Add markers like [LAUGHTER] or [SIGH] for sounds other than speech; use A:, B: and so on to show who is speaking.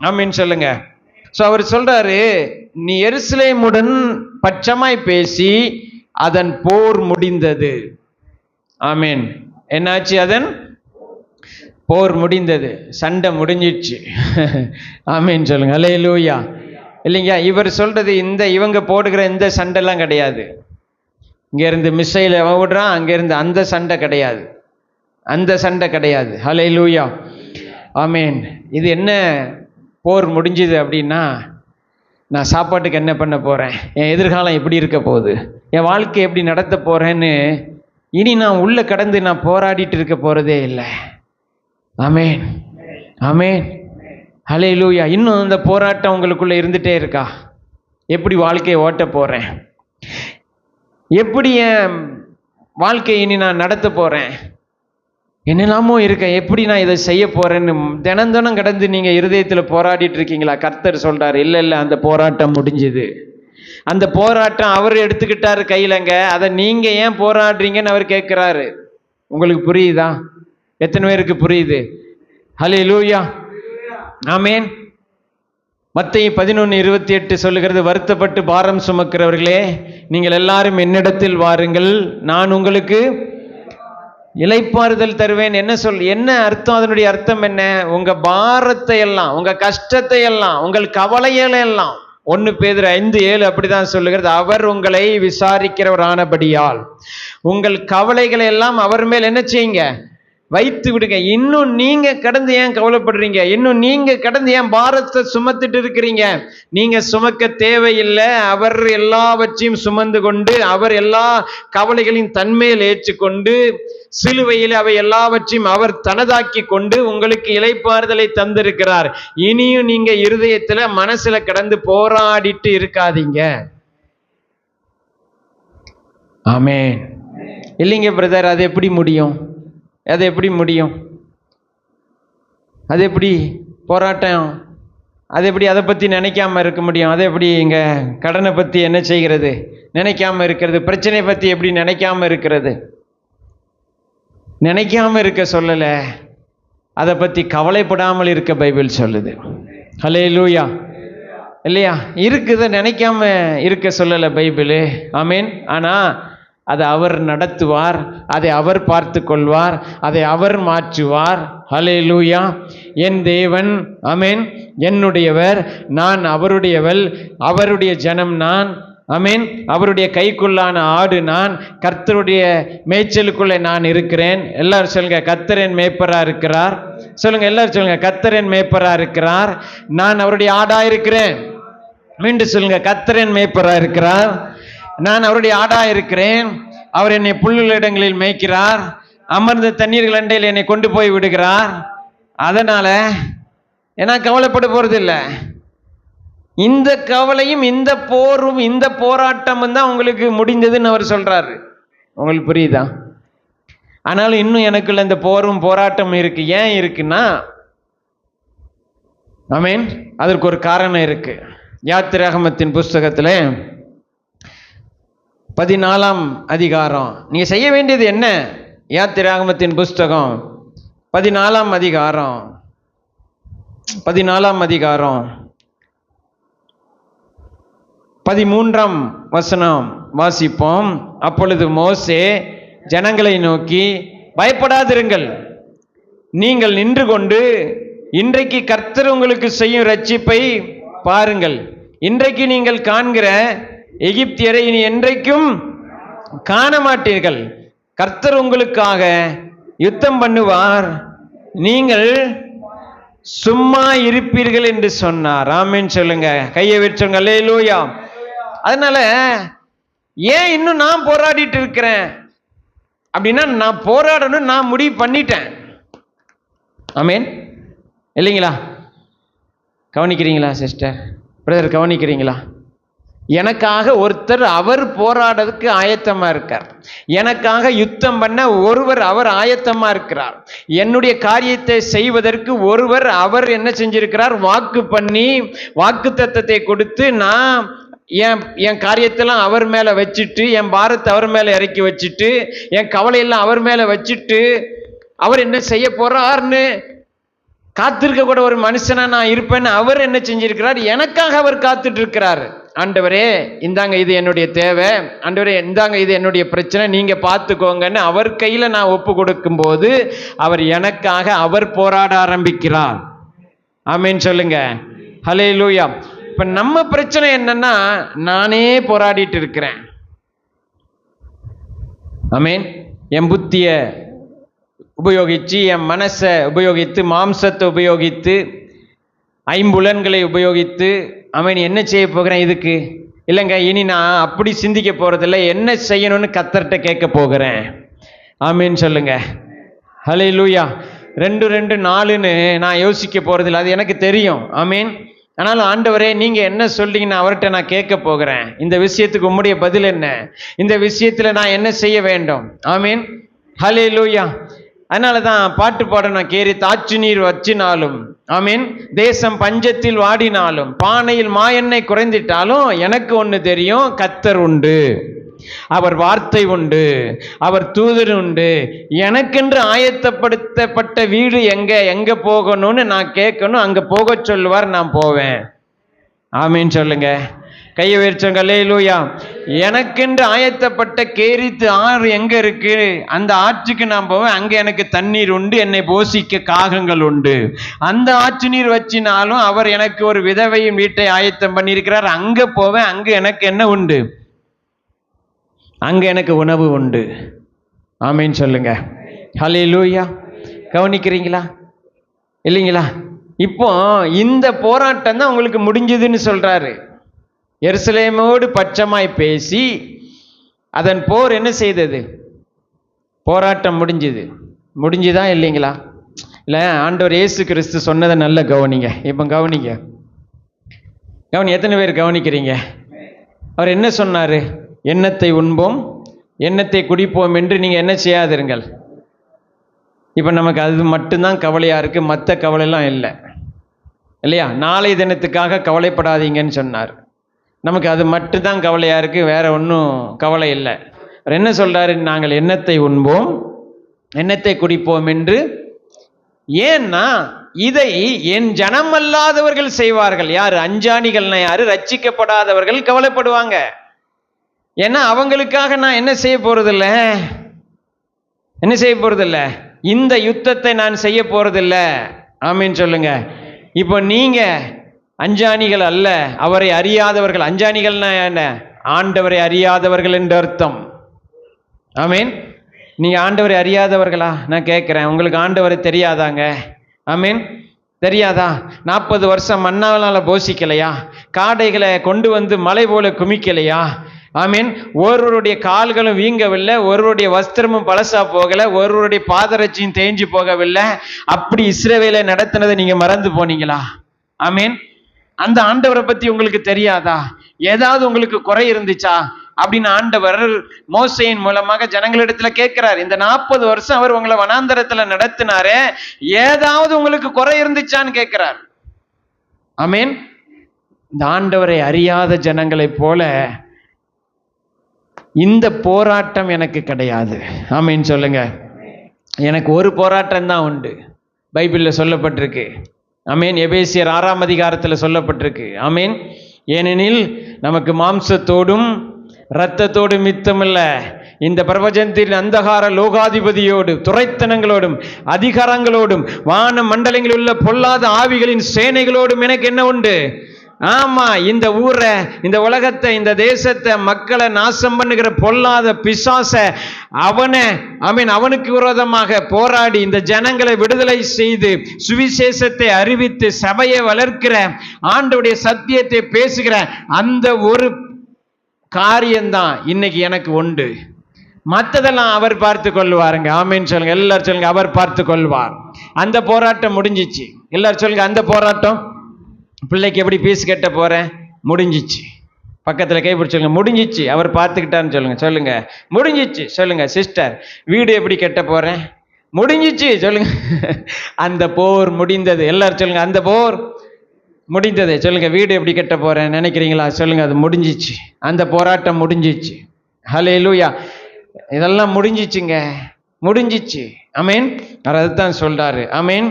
A: ஆமீன் சொல்லுங்க. ஸோ அவர் சொல்றாரு நீ எருசலேமுடன் பட்சமாய் பேசி அதன் போர் முடிந்தது. ஆமீன். என்னாச்சு அதன்? போர் முடிந்தது. சண்டை முடிஞ்சிடுச்சு [LAUGHS] ஆமீன் சொல்லுங்க. அலே லூயா இல்லைங்க இவர் சொல்றது இந்த இவங்க போடுகிற இந்த சண்டைலாம் கிடையாது. இங்கேருந்து மிஸ்ஸையில் விடுறான் அங்கேருந்து அந்த சண்டை கிடையாது. அந்த சண்டை கிடையாது. ஹலே லூயா ஆமீன். இது என்ன போர் முடிஞ்சுது அப்படின்னா நான் சாப்பாட்டுக்கு என்ன பண்ண போகிறேன் என் எதிர்காலம் எப்படி இருக்க போகுது? என் வாழ்க்கை எப்படி நடத்த போகிறேன்னு இனி நான் உள்ளே கடந்து நான் போராடிட்டு இருக்க போகிறதே இல்லை. ஆமேன். ஆமேன். ஹலே லூயா இன்னும் அந்த போராட்டம் உங்களுக்குள்ளே இருந்துகிட்டே இருக்கா? எப்படி வாழ்க்கையை ஓட்ட போகிறேன் எப்படி என் வாழ்க்கையை இனி நான் நடத்த போகிறேன் என்னெல்லாமோ இருக்க எப்படி நான் இதை செய்ய போகிறேன்னு தினம் தினம் கடந்து நீங்கள் இருதயத்தில் போராடிட்டு இருக்கீங்களா? கர்த்தர் சொல்கிறார் இல்லை இல்லை அந்த போராட்டம் முடிஞ்சுது. அந்த போராட்டம் அவர் எடுத்துக்கிட்டாரு கையிலங்க. அதை நீங்கள் ஏன் போராடுறீங்கன்னு அவர் கேட்குறாரு. உங்களுக்கு புரியுதா? எத்தனை பேருக்கு புரியுது? ஹலே லூயா ஆமேன் மத்திய பதினொன்று இருபத்தி எட்டு சொல்லுகிறது வருத்தப்பட்டு பாரம் சுமக்கிறவர்களே நீங்கள் எல்லாரும் என்னிடத்தில் வாருங்கள். நான் உங்களுக்கு இலைப்பாறுதல் தருவேன். என்ன சொல் என்ன அர்த்தம்? அதனுடைய அர்த்தம் என்ன? உங்க பாரத்தை எல்லாம் உங்க கஷ்டத்தை எல்லாம் உங்கள் கவலைகளை எல்லாம் ஒன்று பேர் ஐந்து ஏழு அப்படிதான் சொல்லுகிறது. அவர் உங்களை விசாரிக்கிறவர் ஆனபடியால் உங்கள் கவலைகளை எல்லாம் அவர் மேல் என்ன செய்யுங்க? வைத்து விடுங்க. இன்னும் நீங்க கடந்து ஏன் கவலைப்படுறீங்க? இன்னும் நீங்க கடந்து ஏன் பாரத்தை சுமத்துட்டு இருக்கிறீங்க? நீங்க சுமக்க தேவையில்லை. அவர் எல்லாவற்றையும் சுமந்து கொண்டு அவர் எல்லா கவலைகளையும் தன்மையில் ஏற்றுக்கொண்டு சிலுவையில் அவை எல்லாவற்றையும் அவர் தனதாக்கி கொண்டு உங்களுக்கு இலைப்பாறுதலை தந்திருக்கிறார். இனியும் நீங்க இருதயத்துல மனசுல கடந்து போராடிட்டு இருக்காதீங்க. ஆமே இல்லைங்க பிரதர் அது எப்படி முடியும்? அது எப்படி முடியும்? அது எப்படி போராட்டம்? அது எப்படி அதை பற்றி நினைக்காம இருக்க முடியும்? அதை எப்படி இங்கே கடனை பற்றி என்ன செய்கிறது? நினைக்காம இருக்கிறது? பிரச்சனை பற்றி எப்படி நினைக்காம இருக்கிறது? நினைக்காம இருக்க சொல்லலை. அதை பற்றி கவலைப்படாமல் இருக்க பைபிள் சொல்லுது. ஹலே லூயா இல்லையா? இருக்குத நினைக்காம இருக்க சொல்லலை பைபிளு. ஆமீன் ஆனால் அதை அவர் நடத்துவார் அதை அவர் பார்த்து கொள்வார் அதை அவர் மாற்றுவார். ஹலே லூயா என் தேவன் அமேன் என்னுடையவர் நான் அவருடையவள் அவருடைய ஜனம் நான். அமீன் அவருடைய கைக்குள்ளான ஆடு நான் கர்த்தருடைய மேய்ச்சலுக்குள்ளே நான் இருக்கிறேன். எல்லாரும் சொல்லுங்க கர்த்தரன் மேய்ப்பராக இருக்கிறார்? சொல்லுங்க எல்லாரும் சொல்லுங்க கர்த்தரன் மேய்ப்பராக இருக்கிறார்? நான் அவருடைய ஆடா இருக்கிறேன். மீண்டும் சொல்லுங்க கர்த்தரன் மேய்ப்பராக இருக்கிறார்? நான் அவருடைய ஆடா இருக்கிறேன். அவர் என்னை புல்லுள்ள மேய்க்கிறார். அமர்ந்த தண்ணீர்கள் அண்டையில் என்னை கொண்டு போய் விடுகிறார். அதனால ஏன்னா கவலைப்பட போகிறது இல்லை இந்த கவலையும் இந்த போரும் இந்த போராட்டமும் தான் உங்களுக்கு முடிந்ததுன்னு அவர் சொல்கிறாரு உங்களுக்கு புரியுதா? ஆனாலும் இன்னும் எனக்குள்ள இந்த போரும் போராட்டம் இருக்கு. ஏன் இருக்குன்னா ஆமீன். அதற்கு ஒரு காரணம் இருக்கு. யாத்திராகமத்தின் புஸ்தகத்தில் பதினாலாம் அதிகாரம். நீங்கள் செய்ய வேண்டியது என்ன? யாத்திராகமத்தின் புஸ்தகம் பதினாலாம் அதிகாரம். பதினாலாம் அதிகாரம். பதிமூன்றாம் வசனம் வாசிப்போம். அப்பொழுது மோசே ஜனங்களை நோக்கி பயப்படாதிருங்கள். நீங்கள் நின்று கொண்டு இன்றைக்கு கர்த்தர் உங்களுக்கு செய்யும் ரட்சிப்பை பாருங்கள். இன்றைக்கு நீங்கள் காண்கிற எகிப்தியரை இனி என்றைக்கும் காண மாட்டீர்கள் கர்த்தர் உங்களுக்காக யுத்தம் பண்ணுவார். நீங்கள் சும்மா இருப்பீர்கள் என்று சொன்னார். ஆமீன் சொல்லுங்க. கையை வச்சவங்க லூயா அதனால ஏன் இன்னும் நான் போராடிட்டு இருக்கிறேன்? அப்படின்னா நான் போராடணும் நான் முடிவு பண்ணிட்டேன். ஆமேன். இல்லைங்களா? கவனிக்கிறீங்களா சிஸ்டர் பிரதர் கவனிக்கிறீங்களா? எனக்காக ஒருத்தர் அவர் போராடுறதுக்கு ஆயத்தமாக இருக்கார். எனக்காக யுத்தம் பண்ண ஒருவர் அவர் ஆயத்தமாக இருக்கிறார். என்னுடைய காரியத்தை செய்வதற்கு ஒருவர் அவர் என்ன செஞ்சிருக்கிறார்? வாக்கு பண்ணி வாக்கு தத்தத்தை கொடுத்து நான் என் என் காரியத்தெல்லாம் அவர் மேலே வச்சுட்டு என் பாரத்தை அவர் மேலே இறக்கி வச்சுட்டு என் கவலையெல்லாம் அவர் மேலே வச்சுட்டு அவர் என்ன செய்ய போகிறார்னு காத்திருக்க கூட ஒரு மனுஷனா நான் இருப்பேன்னு அவர் என்ன செஞ்சிருக்கிறார்? எனக்காக அவர் காத்துட்டு இருக்கிறார் ஆண்டவரே இந்தாங்க இது என்னுடைய தேவை. ஆண்டவரே இந்தாங்க இது என்னுடைய பிரச்சனை. நீங்கள் பார்த்துக்கோங்கன்னு அவர் கையில் நான் ஒப்பு கொடுக்கும்போது அவர் எனக்காக அவர் போராட ஆரம்பிக்கிறார். ஆமீன் சொல்லுங்க. ஹலே லூயா இப்ப நம்ம பிரச்சனை என்னன்னா நானே போராடிட்டு இருக்கிறேன். ஆமீன். என் புத்திய உபயோகித்து என் மனசை உபயோகித்து மாம்சத்தை உபயோகித்து ஐம்புலன்களை உபயோகித்து அவன் என்ன செய்ய போகிறேன் இதுக்கு? இல்லைங்க இனி நான் அப்படி சிந்திக்க போகிறதில்ல என்ன செய்யணும்னு கத்தர்கிட்ட கேட்க போகிறேன். ஆமீன் சொல்லுங்க. ஹலே லூயா ரெண்டு ரெண்டு நாலுன்னு நான் யோசிக்க போகிறதில்ல அது எனக்கு தெரியும். ஆமீன். ஆனாலும் ஆண்டவரே நீங்கள் என்ன சொல்றீங்கன்னு அவர்கிட்ட நான் கேட்க போகிறேன். இந்த விஷயத்துக்கு உம்முடைய பதில் என்ன? இந்த விஷயத்தில் நான் என்ன செய்ய வேண்டும்? ஆமீன். ஹலே லூயா அதனால தான் பாட்டு பாடணும் நான் கேரி தாச்சு நீர் வச்சினாலும் ஆமீன். தேசம் பஞ்சத்தில் வாடினாலும் பானையில் மாயெண்ணெய் குறைந்திட்டாலும் எனக்கு ஒன்று தெரியும் கத்தர் உண்டு. அவர் வார்த்தை உண்டு அவர் தூதர் உண்டு. எனக்கென்று ஆயத்தப்படுத்தப்பட்ட வீடு எங்க எங்க போகணும்னு நான் கேட்கணும் அங்க போக சொல்லுவார் நான் போவேன். ஆமீன் சொல்லுங்க. கையை உயர்ச்சங்களே லூயா எனக்கென்று ஆயத்தப்பட்ட கேரித்து ஆறு எங்க இருக்கு? அந்த ஆற்றுக்கு நான் போவேன் அங்க எனக்கு தண்ணீர் உண்டு என்னை போசிக்க காகங்கள் உண்டு. அந்த ஆற்று நீர் வச்சினாலும் அவர் எனக்கு ஒரு விதவையின் வீட்டை ஆயத்தம் பண்ணியிருக்கிறார். அங்க போவேன் அங்க எனக்கு என்ன உண்டு? அங்கே எனக்கு உணவு உண்டு. ஆமைன்னு சொல்லுங்க. ஹலே லூயா கவனிக்கிறீங்களா? இல்லைங்களா? இப்போ இந்த போராட்டம் தான் உங்களுக்கு முடிஞ்சதுன்னு சொல்கிறாரு எருசலேமோடு பட்சமாய் பேசி அதன் போர் என்ன செய்தது? போராட்டம் முடிஞ்சுது. முடிஞ்சுதா இல்லைங்களா? இல்லை ஆண்டவர் இயேசு கிறிஸ்து சொன்னதை நல்ல கவனிங்க. இப்போ கவனிங்க. கவனி எத்தனை பேர் கவனிக்கிறீங்க? அவர் என்ன சொன்னார்? எண்ணத்தை உண்போம் எண்ணத்தை குடிப்போம் என்று நீங்கள் என்ன செய்யாதிருங்கள். இப்போ நமக்கு அது மட்டும்தான் கவலையாக இருக்குது மற்ற கவலைலாம் இல்லை. இல்லையா? நாளை தினத்துக்காக கவலைப்படாதீங்கன்னு சொன்னார். நமக்கு அது மட்டும்தான் கவலையாக இருக்குது வேற ஒன்றும் கவலை இல்லை. அவர் என்ன சொல்கிறாரு நாங்கள் எண்ணத்தை உண்போம் எண்ணத்தை குடிப்போம் என்று. ஏன்னா இதை என் ஜனம் அல்லாதவர்கள் செய்வார்கள். யார்? அஞ்சாணிகள்னா யார்? ரட்சிக்கப்படாதவர்கள் கவலைப்படுவாங்க. ஏன்னா அவங்களுக்காக நான் என்ன செய்ய போறதில்ல? என்ன செய்ய போறதில்ல? இந்த யுத்தத்தை நான் செய்ய போறதில்ல. ஆமீன் சொல்லுங்க. இப்போ நீங்க அஞ்சாணிகள் அல்ல அவரை அறியாதவர்கள். அஞ்சானிகள்னா என்ன? ஆண்டவரை அறியாதவர்கள் என்று அர்த்தம். ஆமீன். நீங்க ஆண்டவரை அறியாதவர்களா? நான் கேட்குறேன் உங்களுக்கு ஆண்டவரை தெரியாதாங்க? ஆமீன். தெரியாதா? நாற்பது வருஷம் மண்ணால போஷிக்கலையா? காடைகளை கொண்டு வந்து மலை போல குமிக்கலையா? ஆமீன். ஒருவருடைய கால்களும் வீங்கவில்லை ஒருவருடைய வஸ்திரமும் பழசா போகல ஒருவருடைய பாதரட்சியும் தேஞ்சு போகவில்லை. அப்படி இஸ்ரவேலை நடத்தினதை நீங்க மறந்து போனீங்களா? ஆமீன். அந்த ஆண்டவரை பத்தி உங்களுக்கு தெரியாதா? ஏதாவது உங்களுக்கு குறை இருந்துச்சா? அப்படின்னு ஆண்டவர் மோசையின் மூலமாக ஜனங்களிடத்துல கேட்கிறார். இந்த நாற்பது வருஷம் அவர் உங்களை வனாந்தரத்துல நடத்தினாரு ஏதாவது உங்களுக்கு குறை இருந்துச்சான்னு கேட்கிறார். ஆமீன். இந்த ஆண்டவரை அறியாத ஜனங்களைப் போல இந்த போராட்டம் எனக்கு கிடையாது. ஆமீன் சொல்லுங்க. எனக்கு ஒரு போராட்டம் தான் உண்டு. பைபிளில் சொல்லப்பட்டிருக்கு. அமீன் எபேசியர் ஆறாம் அதிகாரத்தில் சொல்லப்பட்டிருக்கு. ஆமீன். ஏனெனில் நமக்கு மாம்சத்தோடும் இரத்தத்தோடும் மித்தமில்ல. இந்த பிரபஞ்சத்தின் அந்தகார லோகாதிபதியோடு துறைத்தனங்களோடும் அதிகாரங்களோடும் வான மண்டலங்களில் உள்ள பொல்லாத ஆவிகளின் சேனைகளோடும் எனக்கு என்ன உண்டு? ஆமா இந்த ஊரை இந்த உலகத்தை இந்த தேசத்தை மக்களை நாசம் பண்ணுகிற பொல்லாத பிசாச அவனை ஐ மீன் அவனுக்கு விரோதமாக போராடி இந்த ஜனங்களை விடுதலை செய்து சுவிசேஷத்தை அறிவித்து சபையை வளர்க்கிற ஆண்டுடைய சத்தியத்தை பேசுகிற அந்த ஒரு காரியம்தான் இன்னைக்கு எனக்கு உண்டு. மற்றதெல்லாம் அவர் பார்த்து கொள்வாருங்க. ஆமீன் சொல்லுங்க. எல்லாரும் சொல்லுங்க அவர் பார்த்து கொள்வார். அந்த போராட்டம் முடிஞ்சிச்சு. எல்லாரும் சொல்லுங்க அந்த போராட்டம்? பிள்ளைக்கு எப்படி பீஸ் கட்ட போகிறேன் முடிஞ்சிச்சு. பக்கத்தில் கை சொல்லுங்கள் முடிஞ்சிச்சு. அவர் பார்த்துக்கிட்டான்னு சொல்லுங்கள் சொல்லுங்கள் முடிஞ்சிச்சு. சொல்லுங்கள் சிஸ்டர் வீடு எப்படி கட்ட போகிறேன் முடிஞ்சிச்சு. சொல்லுங்கள் [LAUGHS] அந்த போர் முடிந்தது. எல்லாரும் சொல்லுங்கள் அந்த போர் முடிந்தது. சொல்லுங்கள் வீடு எப்படி கட்ட போகிறேன் நினைக்கிறீங்களா? சொல்லுங்கள் அது முடிஞ்சிச்சு. அந்த போராட்டம் முடிஞ்சிச்சு. ஹலே லூயா இதெல்லாம் முடிஞ்சிச்சுங்க. முடிஞ்சிச்சு. அமேன் அவர் அதுதான் சொல்கிறாரு அமேன்